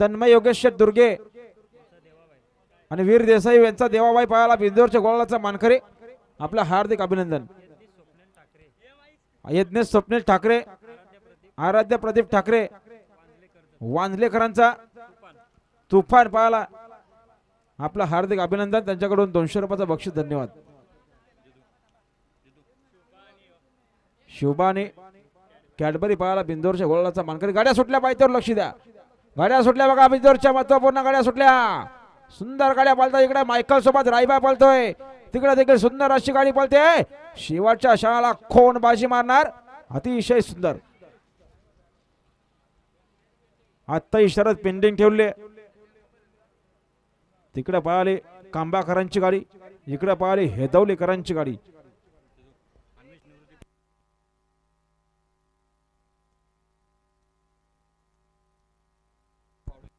तन्मय योगेश्वर दुर्गे आणि वीर देसाई यांचा देवाबाई पायाला बिंदोरच्या गोळाचा मानकरी. आपलं हार्दिक अभिनंदन. यज्ञेश स्वप्नेश ठाकरे आराध्य प्रदीप ठाकरे वांजलेकरांचा तुफान पायाला आपलं हार्दिक अभिनंदन. त्यांच्याकडून दोनशे रुपयाचा बक्षीस धन्यवाद. शिवबाने कॅडबरी पायाला बिंदोरच्या गोळाचा मानकरी. गाड्या सुटल्या पाहिजे लक्ष द्या. गाड्या सुटल्या बघा बिंदोरच्या महत्त्वपूर्ण गाड्या सुटल्या. सुंदर गाड्या पालतात इकडे. मायकल सोबत रायबा पालतोय तिकडे देखील सुंदर अशी गाडी पालते शेवटच्या शाळाला खोन बाजी मारणार. अतिशय सुंदर. आत्ता इशारात पेंडिंग ठेवले. तिकडे पळाले कांबाकरांची गाडी. इकडे पाहिले हेदवलेकरांची गाडी.